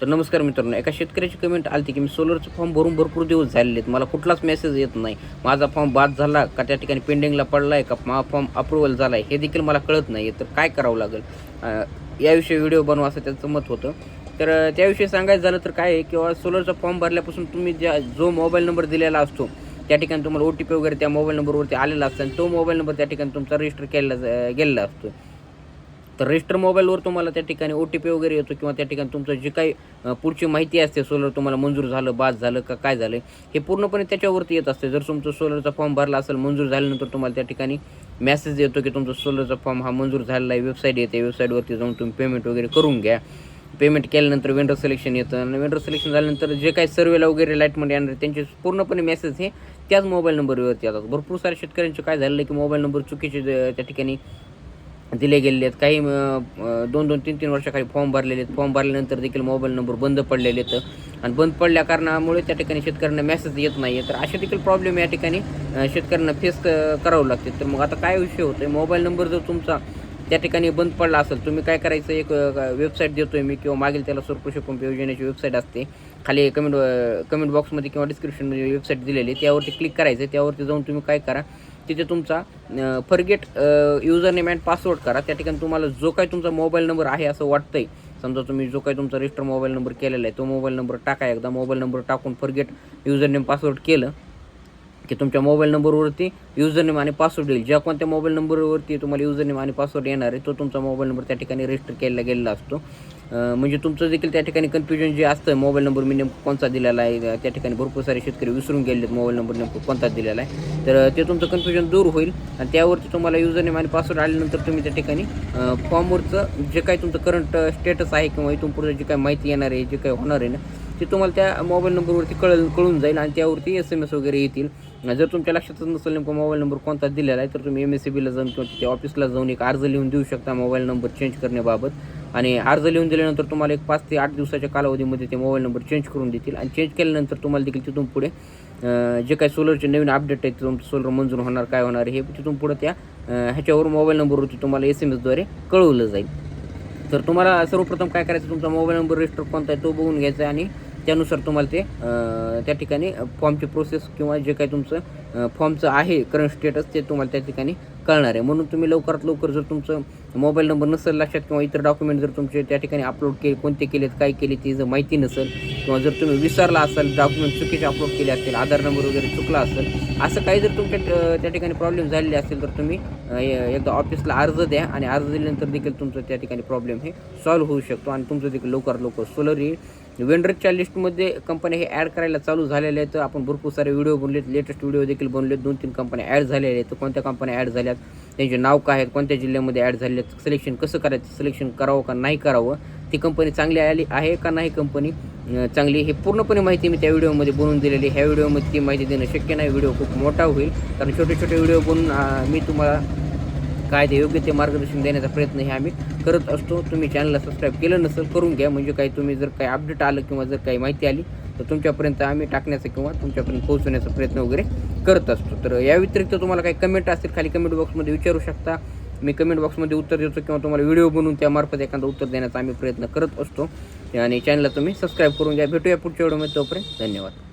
तर नमस्कार मित्रांनो एका शेतकऱ्याची कमेंट आली की मी सोलरचं फॉर्म भरून भरपूर दिवस झालेले आहेत. मला कुठलाच मेसेज येत नाही. माझा फॉर्म बाद झाला का त्या ठिकाणी पेंडिंगला पडला आहे का माझा फॉर्म अप्रुव्हल झाला आहे हे देखील मला कळत नाही तर काय करावं लागेल? याविषयी व्हिडिओ बनवा असं त्याचं मत होतं. तर त्याविषयी सांगायचं झालं तर काय आहे किंवा सोलरचा फॉर्म भरल्यापासून तुम्ही ज्या जो मोबाईल नंबर दिलेला असतो त्या ठिकाणी तुम्हाला ओ टी पी वगैरे त्या मोबाईल नंबरवरती आलेला असतो आणि तो मोबाईल नंबर त्या ठिकाणी तुमचा रजिस्टर केलेला गेलेला असतो. तर रजिस्टर मोबाईलवर तुम्हाला त्या ठिकाणी ओ टी पी वगैरे येतो किंवा त्या ठिकाणी तुमचं जे काही पुढची माहिती असते सोलर तुम्हाला मंजूर झालं बाद झालं का काय झालं हे पूर्णपणे त्याच्यावरती येत असते. जर तुमचं सोलरचा फॉर्म भरला असेल मंजूर झाल्यानंतर तुम्हाला त्या ठिकाणी मेसेज येतो की तुमचा सोलरचा फॉर्म हा मंजूर झालेला आहे. वेबसाईट येते. वेबसाईटवरती जाऊन तुम्ही पेमेंट वगैरे करून घ्या. पेमेंट केल्यानंतर वेंडर सिलेक्शन येतं आणि वेंडर सिलेक्शन झाल्यानंतर जे काही सर्वेला वगैरे लाईटमध्ये येणार त्यांचे पूर्णपणे मेसेज हे त्याच मोबाईल नंबरवरती येतात. भरपूर साऱ्या शेतकऱ्यांचे काय झालेलं आहे की मोबाईल नंबर चुकीचे त्या ठिकाणी दिले गेलेले आहेत. काही दोन दोन तीन तीन वर्षाखाली फॉर्म भरलेले आहेत. फॉर्म भरल्यानंतर देखील मोबाईल नंबर बंद पडलेले आहेत. आणि बंद पडल्या कारणामुळे त्या ठिकाणी शेतकऱ्यांना मेसेज येत नाही आहे तर असे देखील प्रॉब्लेम या ठिकाणी शेतकऱ्यांना फेस करावं लागते. तर मग आता काय विषय होतो आहे मोबाईल नंबर जर तुमचा त्या ठिकाणी बंद पडला असेल तुम्ही काय करायचं? एक वेबसाईट देतोय मी किंवा मागील त्याला सूर्यकृषी पंप योजनेची वेबसाईट असते. खाली कमेंट कमेंट बॉक्समध्ये किंवा डिस्क्रिप्शनमध्ये वेबसाईट दिलेली आहे. त्यावरती क्लिक करायचं त्यावरती जाऊन तुम्ही काय करा? तिथे तुमचा forget user name and password करा. त्या ठिकाणी तुम्हाला जो काही तुमचा मोबाईल नंबर आहे असं वाटतंय समजा तुम्ही जो काही तुमचा रजिस्टर मोबाईल नंबर केलेला आहे तो मोबाईल नंबर टाका एकदा. मोबाईल नंबर टाकून फरगेट युजर नेम पासवर्ड केलं की तुमच्या मोबाईल नंबरवरती युजरनेम आणि पासवर्ड येईल. ज्या कोणत्या मोबाईल नंबरवरती तुम्हाला युजरनेम आणि पासवर्ड येणार आहे तो तुमचा मोबाईल नंबर त्या ठिकाणी रजिस्टर केला गेलेला असतो. म्हणजे तुमचं देखील त्या ठिकाणी कन्फ्युजन जे असतं मोबाईल नंबर मी नेमकं कोणता दिलेला आहे त्या ठिकाणी भरपूर सारे शेतकरी विसरून गेलेत मोबाईल नंबर नेमकं कोणता दिलेला आहे. तर ते तुमचं कन्फ्युजन दूर होईल आणि त्यावरती तुम्हाला युजरनेम आणि पासवर्ड आल्यानंतर तुम्ही त्या ठिकाणी फॉर्मवरचं जे काही तुमचं करंट स्टेटस आहे किंवा इथून पुढे जी काही माहिती येणार आहे जे काही होणार आहे ना ते तुम्हाला त्या मोबाईल नंबरवरती कळल कळून जाईल आणि त्यावरती एस एम एस वगैरे येतील. जर तुमच्या लक्षातच नसेल नेमकं मोबाईल नंबर कोणता दिलेला आहे तर तुम्ही एम एस सी बीला जाऊन किंवा तिथे ऑफिसला जाऊन एक अर्ज लिहून देऊ शकता मोबाईल नंबर चेंज करण्याबाबत. आणि अर्ज लिहून दिल्यानंतर तुम्हाला एक पाच ते आठ दिवसाच्या कालावधीमध्ये ते मोबाईल नंबर चेंज करून देतील. आणि चेंज केल्यानंतर तुम्हाला देखील तिथून पुढे जे काही सोलरचे नवीन अपडेट आहेत तुमचं सोलर मंजूर होणार काय होणार हे तिथून पुढे त्या ह्याच्यावर मोबाईल नंबरवरती तुम्हाला एस एम एसद्वारे कळवलं जाईल. तर तुम्हाला सर्वप्रथम काय करायचं तुमचा मोबाईल नंबर रजिस्टर कोणता आहे तो बघून घ्यायचा आहे आणि त्यानुसार तुम्हाला ते त्या ठिकाणी फॉर्मची प्रोसेस किंवा जे काही तुमचं फॉर्मचं आहे करंट स्टेटस ते तुम्हाला त्या ठिकाणी कळणार आहे. म्हणून तुम्ही लवकरात लवकर जर तुमचं मोबाईल नंबर नसेल लक्षात किंवा इतर डॉक्युमेंट जर तुमचे त्या ठिकाणी अपलोड केले कोणते केलेत काय केले ती जर माहिती नसेल किंवा जर तुम्ही विसरला असाल डॉक्युमेंट चुकीचे अपलोड केले असतील आधार नंबर वगैरे चुकला असेल असं काही जर तुमच्या त्या ठिकाणी प्रॉब्लेम झालेले असेल तर तुम्ही एकदा ऑफिसला अर्ज द्या आणि अर्ज दिल्यानंतर देखील तुमचं त्या ठिकाणी प्रॉब्लेम हे सॉल्व्ह होऊ शकतो आणि तुमचं देखील लवकरात लवकर सोलर येईल वेंडरच्या लिस्टमध्ये कंपन्या हे ॲड करायला चालू झालेल्या आहेत. आपण भरपूर सारे व्हिडिओ बनलेत. लेटेस्ट व्हिडिओ देखील बनलेत. दोन तीन कंपन्या ॲड झालेल्या आहेत. तर कोणत्या कंपन्या ॲड झाल्यात? त्यांचे नाव काय आहेत? कोणत्या जिल्ह्यामध्ये ॲड झाले आहेत? सिलेक्शन कसं करायचं? सिलेक्शन करावं का नाही करावं? ती कंपनी चांगली आली आहे का नाही कंपनी चांगली हे पूर्णपणे माहिती मी त्या व्हिडिओमध्ये बनवून दिलेली ह्या व्हिडिओमध्ये ती माहिती देणं शक्य नाही. व्हिडिओ खूप मोठा होईल. कारण छोटे छोटे व्हिडिओ बनवून मी तुम्हाला काय ते योग्य ते मार्गदर्शन देण्याचा प्रयत्न हे आम्ही करत असतो. तुम्ही चॅनलला सबस्क्राईब केलं नसेल करून घ्या. म्हणजे काही तुम्ही जर काही अपडेट आलं किंवा जर काही माहिती आली तर तुमच्यापर्यंत आम्ही टाकण्याचा किंवा तुमच्यापर्यंत पोहोचवण्याचा प्रयत्न वगैरे करत असतो. तर या व्यतिरिक्त तुम्हाला काही कमेंट असतील खाली कमेंट बॉक्समध्ये विचारू शकता. मी कमेंट बॉक्समध्ये उत्तर देतो किंवा तुम्हाला व्हिडिओ बनवून त्यामार्फत एखादा उत्तर देण्याचा आम्ही प्रयत्न करत असतो. आणि चॅनलला तुम्ही सबस्क्राईब करून घ्या. भेटूया पुढच्या व्हिडिओमध्ये तोपर्यंत धन्यवाद.